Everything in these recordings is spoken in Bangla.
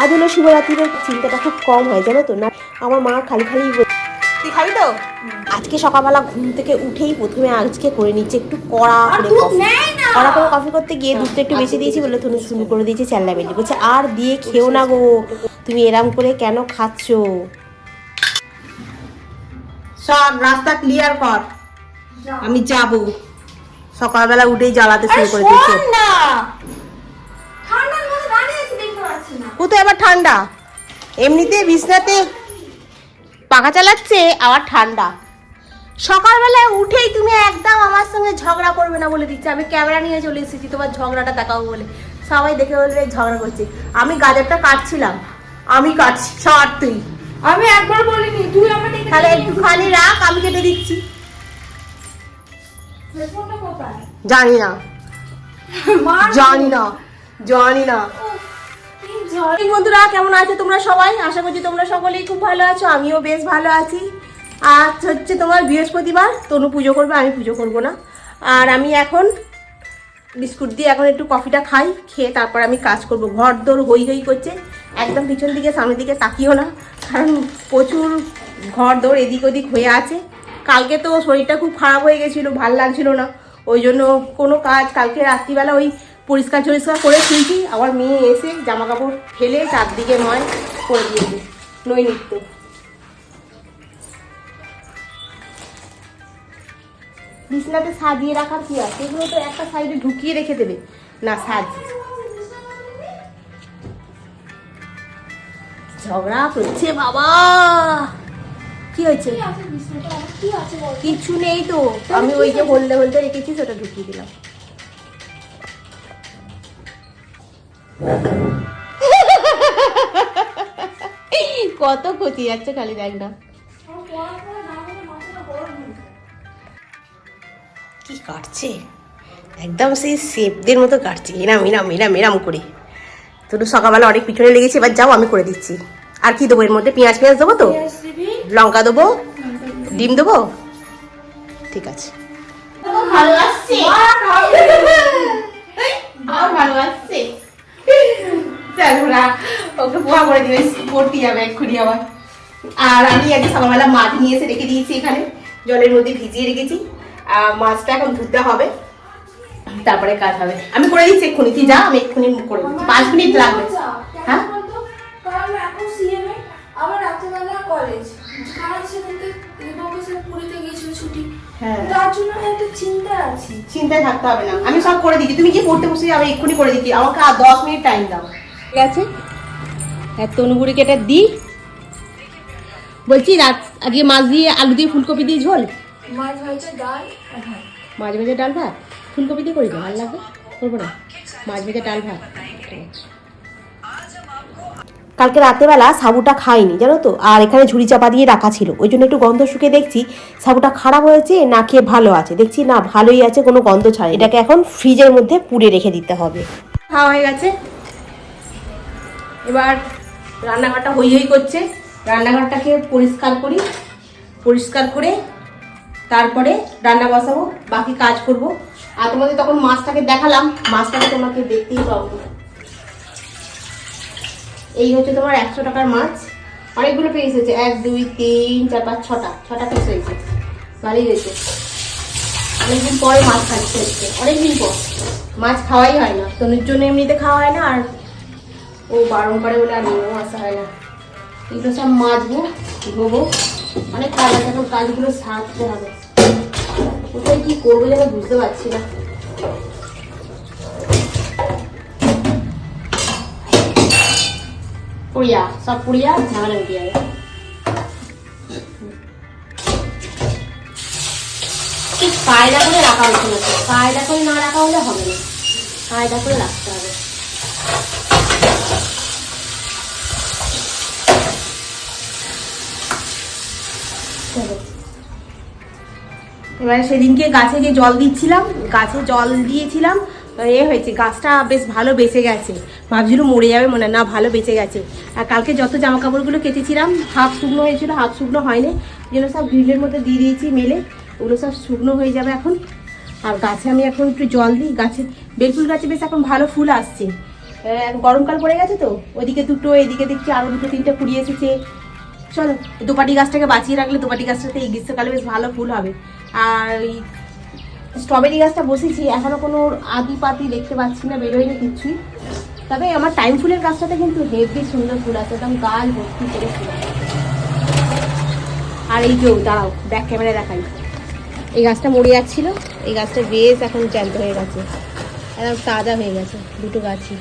আজ হলো শিবরাত্রির চিন্তাটা খুব কম হয় জানো তো? না আমার মা খালি খালি তুই খাবি তো? আজকে সকালবেলা ঘুম থেকে উঠেই প্রথমে আজকে করে নিচ্ছে একটু কড়া করে কফি কড়া করে কফি করতে গিয়ে দুধটা একটু বেশি দিয়েছি বলে তুমি শুরু করে দিয়েছে চেল্লা বেলি বলছে আর দিয়ে খেও না গো। তুমি এরম করে কেন খাচ্ছো? সব রাস্তা ক্লিয়ার কর। আমি যাব। সকালবেলা উঠেই জ্বালাতে শুরু করে দিয়েছে। কোথায় আবার ঠান্ডা। এমনিতে বিছনাতে পাখা চালাচ্ছে আবার ঠান্ডা। সকালবেলায় উঠেই তুমি একদম আমার সঙ্গে ঝগড়া করবে না বলে দিচ্ছে। আমি ক্যামেরা নিয়ে চলে এসেছি তোমার ঝগড়াটা দেখাবো বলে। সবাই দেখে বলবে ঝগড়া করছে। আমি গাজরটা কাটছিলাম। আমি কাটছি সর তুই আমি একবার বলিনি তুই আমার তাহলে একটুখানি রাখ আমি কেটে দিচ্ছি। জানি না। জানি না জানি না। বন্ধুরা, কেমন আছো তোমরা সবাই? আশা করছি তোমরা সকলেই খুব ভালো আছো, আমিও বেশ ভালো আছি। আজ হচ্ছে তোমার বৃহস্পতিবার, তনু পুজো করবে, আমি পুজো করব না। আর আমি এখন বিস্কুট দিয়ে এখন একটু কফিটা খাই, খেয়ে তারপর আমি কাজ করব। ঘর দৌড় হই হই করছে, একদম পিছন দিকে, সামনের দিকে তাকিও না, কারণ প্রচুর ঘর দৌড় এদিক ওদিক হয়ে আছে। কালকে তো শরীরটা খুব খারাপ হয়ে গেছিল, ভালো লাগছিল না। ওই জন্য কোনো কাজ, কালকে রাত্রিবেলা ওই পরিষ্কার টরিষ্কার করে শুয়েছি আবার মেয়ে এসে জামা কাপড় ফেলে চারদিকে নয় করে দিয়েছে নই নিত্য। বিছনাতে সাজিয়ে রাখার কি আছে? এগুলো তো একটা সাইডে ঢুকিয়ে রেখে দেবে। না সাজ। ঝগড়া করছে বাবা। কি হয়েছে? কিছু নেই তো। আমি ওই যে হলদে হলদে রেখেছি সেটা ঢুকিয়ে দিলাম। কত ক্ষতি যাচ্ছে খালি দেখ না। কি কাটছে? একদম সেই সেপদের মতো কাটছে। এরাম এরাম এরাম এরাম করে। তো সকালবেলা অনেক পিছনে লেগেছে এবার যাও আমি করে দিচ্ছি। আর কি দেবো এর মধ্যে? পেঁয়াজ পেঁয়াজ দেবো তো? লঙ্কা দেবো? ডিম দেবো? ঠিক আছে। ভালো আসছে ভালো আসছে চালুরা ওকে পোহা করে দিবে পড়তে যাবে এক্ষুনি আবার। আর আমি আজকে সকালবেলা মাছ নিয়ে এসে রেখে দিয়েছি এখানে জলের মধ্যে ভিজিয়ে রেখেছি। আর মাছটা এখন ধুতে হবে তারপরে কাজ হবে। আমি করে দিচ্ছি এক্ষুনি তুই যা আমি এক্ষুনি করে দিচ্ছি। পাঁচ মিনিট লাগবে। হ্যাঁ? কেন বলতো কারণ এখন সিএমএ আবার রাত্রেবেলা কলেজ কারণ সেদিনকে পুরীতে গিয়েছিল ছুটি। হ্যাঁ। তার জন্য একটা চিন্তা আছি। চিন্তায় থাকতে হবে না। আমি সব করে দিচ্ছি। তুমি কি পড়তে বসে আমি এক্ষুনি করে দিচ্ছি। আমাকে আর দশ মিনিট টাইম দাও। ঠিক আছে হ্যাঁ তনুগুড়িকে এটা দিই। বলছি রাত আজকে মাছ দিয়ে আলু দিয়ে ফুলকপি দিয়ে ঝোল? মাছ হয়েছে ডাল মাছ ভেজে ডাল ভাত? ফুলকপি দিয়ে করি ভালো লাগবে? করব না? মাছ ভেজে ডাল ভাত। কালকে রাতেবেলা সাবুটা খাইনি জানো তো? আর এখানে ঝুড়ি চাপা দিয়ে রাখা ছিল। ওই জন্য একটু গন্ধ শুকে দেখছি সাবুটা খারাপ হয়েছে না খেয়ে ভালো আছে। দেখছি না ভালোই আছে কোনো গন্ধ ছাড়ে এটাকে এখন ফ্রিজের মধ্যে পুড়ে রেখে দিতে হবে। খাওয়া হয়ে গেছে? এবার রান্নাঘরটা হই হই করছে। রান্নাঘরটাকে পরিষ্কার করি। পরিষ্কার করে তারপরে রান্না বসাবো, বাকি কাজ করব। আর তোমাদের তখন মাছটাকে দেখালাম, মাছটাকে তোমাকে দেখতেই পাবো। এই হচ্ছে তোমার একশো টাকার মাছ। অনেকগুলো পিস হয়েছে। এক, দুই, তিন, চার, পাঁচ, ছটা। ছটা পিস হয়েছে। ভালোই হয়েছে। অনেকদিন পরে মাছ খাচ্ছে অনেকদিন পর। মাছ খাওয়াই হয় না। তনুর জন্য এমনিতে খাওয়া হয় না, আর ও বারণ করে বলে আর নিয়েও আসা হয় না। এগুলো সব মাজবো, ধোবো অনেক কাজ এখন কাজগুলো সারতে হবে। কোথায় কি করব যেন বুঝতে পারছি না। পুড়িয়া, সব পুড়িয়া, ঝামেলা মিটে যাবে। কায়দা করে রাখা হচ্ছে না। কায়দা করে না রাখা হলে হবে না। কায়দা করে রাখতে হবে। চলো। এবারে সেদিনকে গাছে যে জল দিচ্ছিলাম, গাছে জল দিয়েছিলাম, এ হয়েছে, গাছটা বেশ ভালো বেঁচে গেছে। ভাবছিল মরে যাবে, মনে না, ভালো বেঁচে গেছে। আর কালকে যত জামা কাপড়গুলো কেচেছিলাম, হাফ শুকনো হয়েছিল, হাফ শুকনো হয়নি। যেন সব গ্রিলের মধ্যে দিয়ে দিয়েছি মেলে, ওগুলো সব শুকনো হয়ে যাবে এখন। আর গাছে আমি এখন একটু জল দিই, গাছে, বেলফুল গাছে বেশ এখন ভালো ফুল আসছে। গরমকাল পড়ে গেছে তো, ওইদিকে দুটো, এদিকে দেখছি আরও দুটো, তিনটে কুড়ি এসেছে। চলো, দুপাটি গাছটাকে বাঁচিয়ে রাখলে দুপাটি গাছটাতে এই গ্রীষ্মকালে বেশ ভালো ফুল হবে। আর ওই স্ট্রবেরি গাছটা বসেছি, এখনও কোনো আদি পাতি দেখতে পাচ্ছি না, বেরোয়নি কিচ্ছুই তবে আমার টাইম ফুলের গাছটাতে কিন্তু হেভি সুন্দর ফুল আছে, একদম গাল ভর্তি করে ফুল আর এই যে, দাঁড়াও ব্যাক ক্যামেরা দেখাই। এই গাছটা মরে যাচ্ছিল, এই গাছটা বেশ এখন জ্যান্ত হয়ে গেছে। একদম তাজা হয়ে গেছে, দুটো গাছই।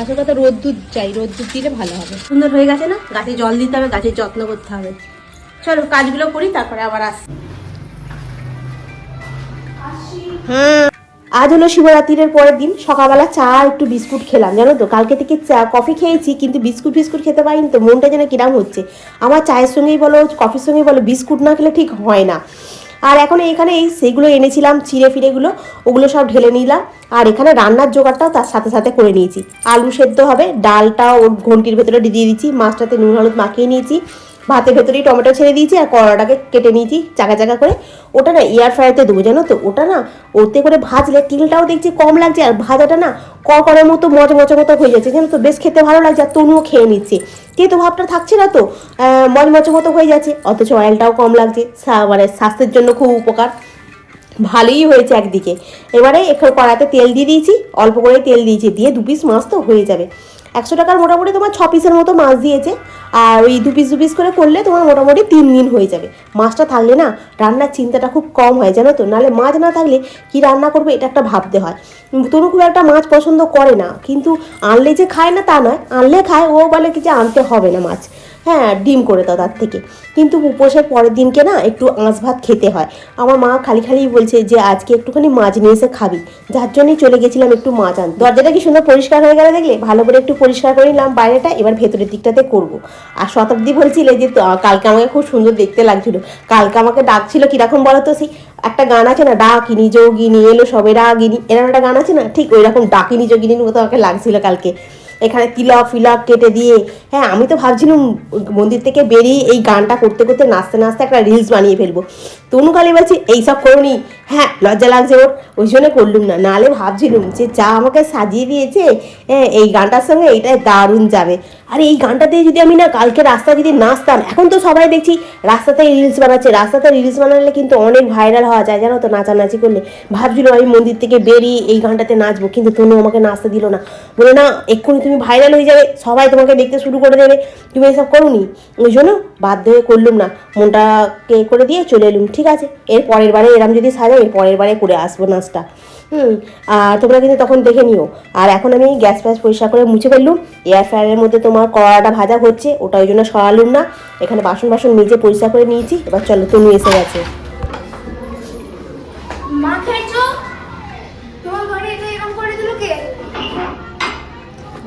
আসল কথা রোদ্দুর চাই রোদ্দুর দিলে ভালো হবে। সুন্দর হয়ে গেছে না? গাছে জল দিতে হবে গাছের যত্ন করতে হবে। চলো কাজগুলো করি তারপরে আবার আসি আসি আজ হলো শিবরাত্রির পরের দিন। সকালবেলা চা একটু বিস্কুট খেলাম জানো তো? কালকে থেকে চা কফি খেয়েছি কিন্তু বিস্কুট ফিস্কুট খেতে পারিনি তো মনটা যেন কিরাম হচ্ছে। আমার চায়ের সঙ্গেই বলো কফির সঙ্গেই বলো বিস্কুট না খেলে ঠিক হয় না। আর এখন এখানে এই সেগুলো এনেছিলাম, চিড়ে ফিরেগুলো ওগুলো সব ঢেলে নিলাম। আর এখানে রান্নার জোগাড়টাও তার সাথে সাথে করে নিয়েছি। আলু সেদ্ধ হবে, ডালটাও ওর ঘন্টির ভেতরে দিয়ে দিয়েছি, মাছটাতে নুন, হলুদ মাখিয়ে নিয়েছি। ভাতের ভেতরেই টমেটো ছেড়ে দিয়েছি আর করলাটাকে কেটে নিয়েছি চাকা চাকা করে। ওটা না এয়ার ফ্রায়ারতে দেবো, জানো তো? ওটা না ওতে করে ভাজলে তিলটাও দেখছি কম লাগছে আর ভাজাটা না কড়কড়ের মতো মজ মজা মতো হয়ে যাচ্ছে, জানো তো? বেশ খেতে ভালো লাগছে আর তনুও খেয়ে নিচ্ছে। কিন্তু ভাবটা থাকছে না তো মজ মজা মতো হয়ে যাচ্ছে, অথচ অয়েলটাও কম লাগছে। মানে স্বাস্থ্যের জন্য খুব উপকার। ভালোই হয়েছে একদিকে। এবারে এখানে কড়াতে তেল দিয়ে দিয়েছি, অল্প করে তেল দিয়েছি, দিয়ে দু পিস মাছ তো হয়ে যাবে। একশো টাকার মোটামুটি তোমার ছ পিসের মতো মাছ দিয়েছে। আর ওই দু পিস দু পিস করে করলে তোমার মোটামুটি তিন দিন হয়ে যাবে। মাছটা থাকলে না, রান্নার চিন্তাটা খুব কম হয়, জানো তো? নাহলে মাছ না থাকলে কি রান্না করবে এটা একটা ভাবতে হয়। তনু খুব একটা মাছ পছন্দ করে না, কিন্তু আনলে যে খায় না তা নয়। আনলে খায়, ও বলে কি যে আনতে হবে না মাছ। হ্যাঁ ডিম করে দাও তার থেকে। কিন্তু উপোসের পরের দিনকে না একটু আঁশ ভাত খেতে হয়। আমার মা খালি খালি বলছে যে, আজকে একটুখানি মাছ নিয়ে এসে খাবি। যার জন্যই চলে গেছিলাম একটু মাছ আনতে। দরজাটা কি সুন্দর পরিষ্কার হয়ে গেলে দেখলে? ভালো করে একটু পরিষ্কার করে নিলাম বাইরেটা, এবার ভেতরের দিকটাতে করব। আর শতাব্দী বলছিলে যে কালকে আমাকে খুব সুন্দর দেখতে লাগছিল। কালকে আমাকে ডাকছিল কীরকম বলো তো সেই একটা গান আছে না, ডাকিনি যোগিনী এলো সবে রাগিনী এরকম একটা গান আছে না? ঠিক ওই রকম ডাকিনি যোগিনীর মতো আমাকে লাগছিল কালকে। এখানে তিলক, ফিলক কেটে দিয়ে হ্যাঁ আমি তো ভাবছিলাম মন্দির থেকে বেরিয়ে এই গানটা করতে করতে নাচতে নাচতে একটা রিলস বানিয়ে ফেলব। তনু কালী বলছি, এইসব করুনি হ্যাঁ লজ্জা লাগছে ওর, ওই জন্য করলুম না। নাহলে ভাবছিলুম যে যা আমাকে সাজিয়ে দিয়েছে হ্যাঁ এই গানটার সঙ্গে এইটাই দারুণ যাবে। আর এই গানটাতে যদি আমি না কালকে রাস্তা যদি নাচতাম, এখন তো সবাই দেখছি রাস্তাতে রিলস বানাচ্ছে। রাস্তাতে রিলস বানালে কিন্তু অনেক ভাইরাল হওয়া যায়, জানো তো নাচানাচি করলে। ভাবছিলাম আমি মন্দির থেকে বেরিয়ে এই গানটাতে নাচবো, কিন্তু তনু আমাকে নাচতে দিল না। বলে, না, এক্ষুনি তুমি ভাইরাল হয়ে যাবে, সবাই তোমাকে দেখতে শুরু করে দেবে। তুমি এসব করোনি? ওই জন্য বাধ্য হয়ে করলুম না। মনটাকে করে দিয়ে চলে এলুম, ঠিক আছে? এর পরের বারে এরম যদি সাজাই, এর পরের বারে করে আসব নাচটা। হুম আর তোমরা কিন্তু তখন দেখে নিও। আর এখন আমি গ্যাস ফ্যাস পরিষ্কার করে মুছে ফেললুম। এয়ার ফ্রায়ারের মধ্যে তোমার কড়াটা ভাজা হচ্ছে ওটা ওই জন্য সরালুম না। এখানে বাসন বাসন নিজে পরিষ্কার করে নিয়েছি এবার চলো তুমি এসে গেছে।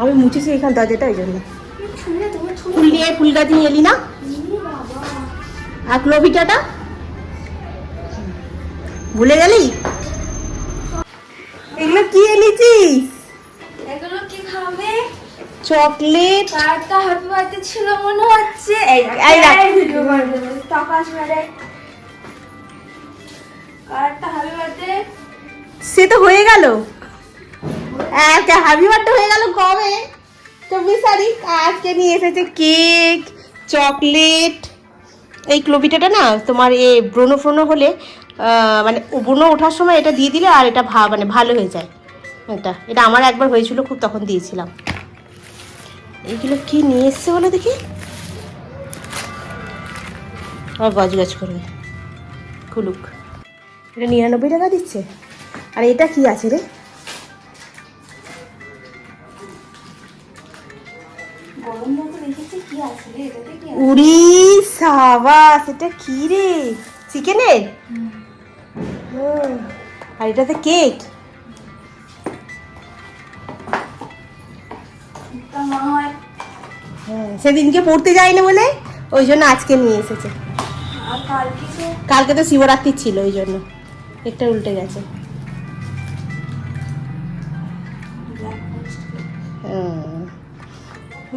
আমি মুছেছি এখান দরজাটা ওই জন্য। ফুল নিয়ে ফুল গাছ নিয়ে এলি না? আর ক্লোভিটাটা ভুলে গেলি? এগুলো কি এনেছিস? এগুলো কি খাবে? চকলেট। কারটা হ্যাপি বার্থডে ছিল মনে হচ্ছে। এই ভিডিও করে দেবো। মেরে। সে তো হয়ে গেল। বার্থডে হয়ে গেল কবে? চব্বিশ তারিখ। আজকে নিয়ে এসেছে কেক চকলেট। এই ক্লোবিটাটা না, তোমার এ ব্রণ ফ্রণ হলে মানে ব্রণ ওঠার সময় এটা দিয়ে দিলে আর এটা ভা মানে ভালো হয়ে যায়। এটা এটা আমার একবার হয়েছিল, খুব তখন দিয়েছিলাম। এইগুলো কি নিয়ে এসছে বলো দেখি? আর গজ গজ করবে। খুলুক। এটা নিরানব্বই টাকা দিচ্ছে। আর এটা কি আছে রে? উড়ি সাবাস এটা কি রে? চিকেনের? আর এটাতে কেক? হয়। সেদিনকে পড়তে যায়নি বলে? ওই জন্য আজকে নিয়ে এসেছে। কালকে তো শিবরাত্রি ছিল ওই জন্য। একটা উল্টে গেছে।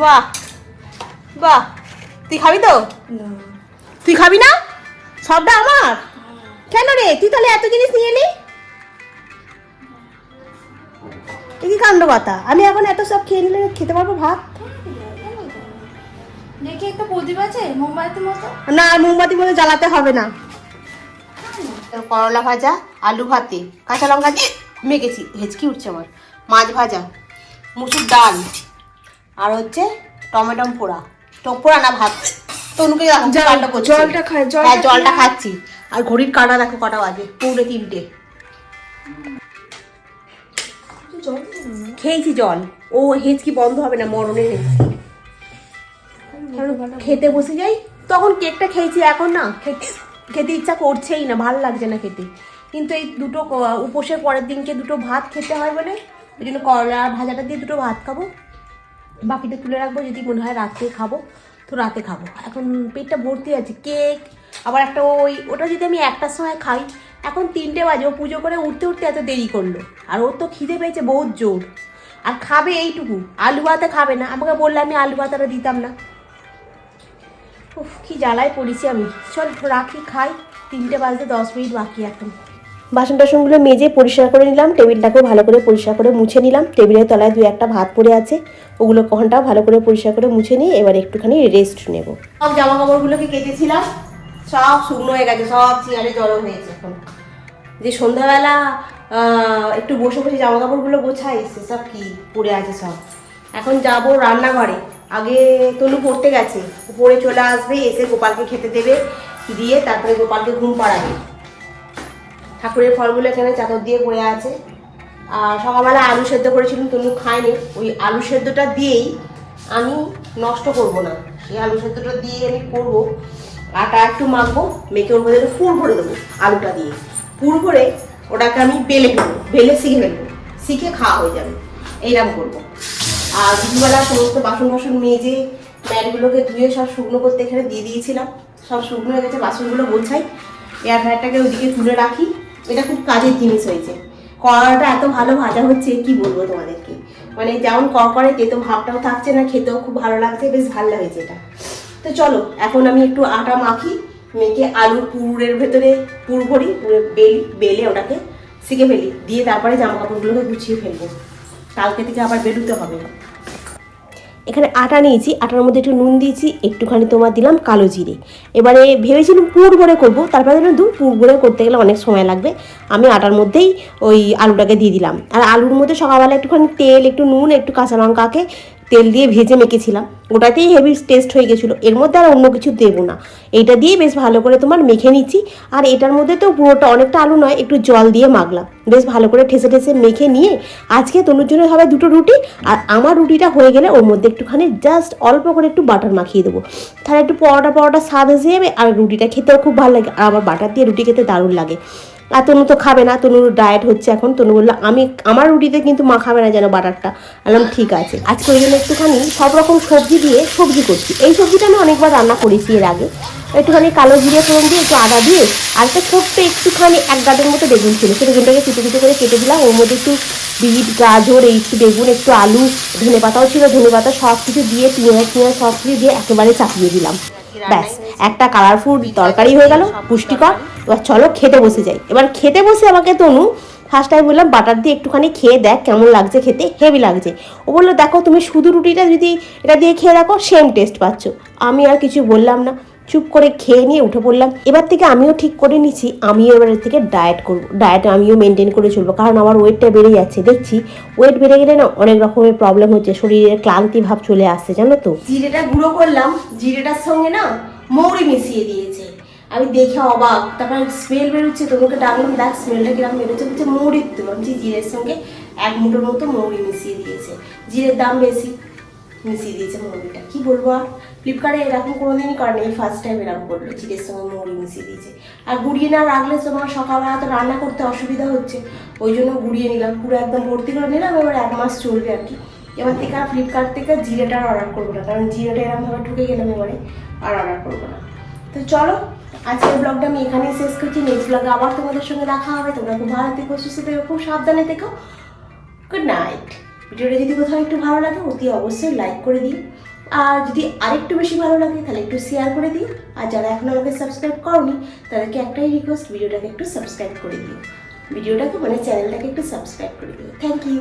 বাহ বাহ। তুই খাবি তো? তুই খাবি না? সবটা আমার? কেন রে? তুই তাহলে এত জিনিস নিয়ে এলি? এ কি কাণ্ড কথা? আমি এখন এত সব খেয়ে নিলে খেতে পারব ভাত? দেখি একটা প্রদীপ আছে মোমবাতির মতো। না মোমবাতি মতো জ্বালাতে হবে না। করলা ভাজা আলু ভাতে কাঁচা লঙ্কা দিয়ে মেখেছি হেঁচকি উঠছে আমার। মাছ ভাজা মুসুর ডাল আর হচ্ছে টমেটো পোড়া। টক পোড়া না ভাত তনুকে জলটা জলটা হ্যাঁ জলটা খাচ্ছি। আর ঘড়ির কাটা দেখো কটা বাজে। পৌনে তিনটে। খেয়েছি জল। ও হেঁচকি বন্ধ হবে না মরণের হেঁচকি। খেতে বসে যাই তখন কেকটা খেয়েছি এখন না খেতে ইচ্ছা করছেই না ভালো লাগছে না খেতে। কিন্তু এই দুটো উপোসের পরের দিনকে দুটো ভাত খেতে হয় বলে ওই জন্য করলা ভাজাটা দিয়ে দুটো ভাত খাব। বাকিটা তুলে রাখব, যদি মনে হয় রাত্রে খাব, তো রাতে খাব। এখন পেটটা ভর্তি আছে কেক, আবার একটা ওই, ওটা যদি আমি একটার সময় খাই, এখন তিনটে বাজে, ও পুজো করে উঠতে উঠতে এত দেরি করল। আর ওর তো খিদে পেয়েছে বহুত জোর। আর খাবে এইটুকু, আলু ভাতে খাবে না। আমাকে বললে আমি আলু ভাতাটা দিতাম না। উফ, কি জ্বালায় পড়েছি আমি। চল, রাখি, খাই। তিনটে বাজতে দশ মিনিট বাকি এখন। বাসন টাসনগুলো মেজে পরিষ্কার করে নিলাম, টেবিলটাকেও ভালো করে পরিষ্কার করে মুছে নিলাম। টেবিলের তলায় দু একটা ভাত পড়ে আছে, ওগুলো কখনটাও ভালো করে পরিষ্কার করে মুছে নিয়ে এবার একটুখানি রেস্ট নেব। সব জামা কাপড়গুলোকে কেটেছিলাম, সব শুকনো হয়ে গেছে, সব চেয়ারে জড়ো হয়েছে এখন। যে সন্ধ্যাবেলা একটু বসে বসে জামা কাপড়গুলো গোছাই সব কি পড়ে আছে সব। এখন যাব রান্নাঘরে। আগে তনু পড়তে গেছে পড়ে চলে আসবে, এসে গোপালকে খেতে দেবে, দিয়ে তারপরে গোপালকে ঘুম পাড়াবে। ঠাকুরের ফলগুলো এখানে চাদর দিয়ে পড়ে আছে। আর সকালবেলা আলু সেদ্ধ করেছিলাম, তনু খায়নি। ওই আলু সেদ্ধটা দিয়েই আমি নষ্ট করব না। সেই আলু সেদ্ধটা দিয়ে আমি করব। আটা একটু মাখবো, মেখে ওর মধ্যে ফুল ভরে দেবো আলুটা দিয়ে। ফুল ভরে ওটাকে আমি বেলে ফেলব বেলে শিখে ফেলব শিখে খাওয়া হয়ে যাবে। এইরকম করব। আর দুপুরবেলা সমস্ত বাসন বাসন মেজে ম্যাটগুলোকে ধুয়ে সব শুকনো করতে এখানে দিয়ে দিয়েছিলাম। সব শুকনো হয়ে গেছে, বাসনগুলো গোছাই। এয়ার ফ্রায়ারটাকে ওইদিকে তুলে রাখি। এটা খুব কাজের জিনিস হয়েছে। কড়াটা এত ভালো ভাজা হচ্ছে, কি বলব তোমাদেরকে? মানে যেমন করকরে তেতো ভাবটাও থাকছে না, খেতেও খুব ভালো লাগছে, বেশ ভালো হয়েছে এটা। তো চলো, এখন আমি একটু আটা মাখি, মেখে আলুর পুরের ভেতরে পুর ভরি বেলি, বেলে ওটাকে শিখে ফেলি, দিয়ে তারপরে জামা কাপড়গুলোকে গুছিয়ে ফেলব। কালকে থেকে আবার বেরোতে হবে। এখানে আটা নিয়েছি, আটার মধ্যে একটু নুন দিয়েছি, একটুখানি তোমার দিলাম কালো জিরে। এবারে ভেবেছিলাম পুর ভরে করব, তারপরে দিলাম দু পুর ভরে করতে গেলে অনেক সময় লাগবে। আমি আটার মধ্যেই ওই আলুটাকে দিয়ে দিলাম। আর আলুর মধ্যে সকালবেলা একটুখানি তেল, একটু নুন, একটু কাঁচা লঙ্কাকে তেল দিয়ে ভেজে মেখেছিলাম। ওটাতেই হেভি টেস্ট হয়ে গেছিল। এর মধ্যে আর অন্য কিছু দেবো না। এইটা দিয়ে বেশ ভালো করে তোমার মেখে নিচ্ছি। আর এটার মধ্যে তো পুরোটা অনেকটা আলু নয়, একটু জল দিয়ে মাখলাম। বেশ ভালো করে ঠেসে ঠেসে মেখে নিয়ে আজকে তনুর জন্য হবে দুটো রুটি। আর আমার রুটিটা হয়ে গেলে ওর মধ্যে একটুখানি জাস্ট অল্প করে একটু বাটার মাখিয়ে দেবো। তাহলে একটু পরোটা পরোটা স্বাদ এসে যাবে, আর রুটিটা খেতেও খুব ভালো লাগে। আর আমার বাটার দিয়ে রুটি খেতে দারুণ লাগে। আর তনু তো খাবে না, তনুর ডায়েট হচ্ছে এখন। তনু বলল, আমি, আমার রুটিতে কিন্তু মা খাবে না যেন বাটারটা। বললাম, ঠিক আছে। আজকে ওই জন্য একটুখানি সব রকম সবজি দিয়ে সবজি করছি। এই সবজিটা আমি অনেকবার রান্না করেছি এর আগে। একটুখানি কালো জিরে ফোড়ন দিয়ে একটু আদা দিয়ে আর একটা ছোট্ট একটুখানি এক গাঁটের মতো বেগুন ছিল। সেই বেগুনটাকে কুচো কুচো করে কেটে দিলাম। ওর মধ্যে একটু বিট, গাজর, এই একটু বেগুন, একটু আলু, ধনে পাতাও ছিল। ধনে পাতা সব কিছু দিয়ে, পেঁয়াজ পেঁয়াজ সব কিছু দিয়ে একেবারে চাপিয়ে দিলাম। ব্যাস, একটা কালারফুল তরকারি হয়ে গেল। পুষ্টিকর। এবার চলো খেতে বসে যাই। এবার খেতে বসে আমাকে তনু ফার্স্ট টাইম বললাম বাটার দিয়ে একটুখানি খেয়ে দেখ কেমন লাগছে খেতে হেভি লাগছে। ও বলল, দেখো তুমি শুধু রুটিটা যদি এটা দিয়ে খেয়ে দেখো সেম টেস্ট পাচ্ছ। আমি আর কিছু বললাম না, চুপ করে খেয়ে নিয়ে উঠে পড়লাম। এবার থেকে আমিও ঠিক করে নিচ্ছি, আমিও এবারের থেকে ডায়েট করব ডায়েট আমিও মেনটেন করে চলবো, কারণ আমার ওয়েটটা বেড়ে যাচ্ছে, দেখছি? ওয়েট বেড়ে গেলে না অনেক রকমের প্রবলেম হচ্ছে, শরীরের ক্লান্তি ভাব চলে আসছে, জানো তো? জিরেটা গুঁড়ো করলাম, জিরেটার সঙ্গে না মৌরি মিশিয়ে দিয়েছে। আমি দেখে অবাক। তারপর স্মেল বেরোচ্ছে তোমাকে ডাকলাম দেখ স্মেলটা কীরকম বেরোচ্ছে। বলছে মৌরির আমি বলছি, জিরের সঙ্গে এক মুঠোর মতো মৌরি মিশিয়ে দিয়েছে। জিরের দাম বেশি মিশিয়ে দিয়েছে মৌরিটা কি বলব আর? ফ্লিপকার্টে এরকম কোনোদিনই করেনি এই ফার্স্ট টাইম এরকম করল জিরের সঙ্গে মৌরি মিশিয়ে দিয়েছে। আর গুড়িয়ে না রাখলে তোমার সকালবেলা তো রান্না করতে অসুবিধা হচ্ছে। ওই জন্য গুড়িয়ে নিলাম পুরো একদম ভর্তি করে নিলাম এবার এক মাস চলবে আর কি। এবার থেকে আর ফ্লিপকার্ট থেকে জিরেটা অর্ডার করব না কারণ জিরেটা এরকমভাবে ঢুকে গেলাম এবারে আর অর্ডার করব না। তো চলো আজকের ব্লগটা আমি এখানেই শেষ করছি। নেক্সট ব্লগে আবার তোমাদের সঙ্গে দেখা হবে। তোমরা খুব ভালো থেকো, সুস্থ থেকো, খুব সাবধানে থেকো। গুড নাইট ভিডিওটা যদি কোথাও একটু ভালো লাগে, অতি অবশ্যই লাইক করে দিও। আর যদি আরেকটু বেশি ভালো লাগে, তাহলে একটু শেয়ার করে দিও। আর যারা এখন আমাকে সাবস্ক্রাইব করনি, তাদেরকে একটাই রিকোয়েস্ট ভিডিওটাকে একটু সাবস্ক্রাইব করে দিও। ভিডিওটাকে মানে চ্যানেলটাকে একটু সাবস্ক্রাইব করে দিও। Thank you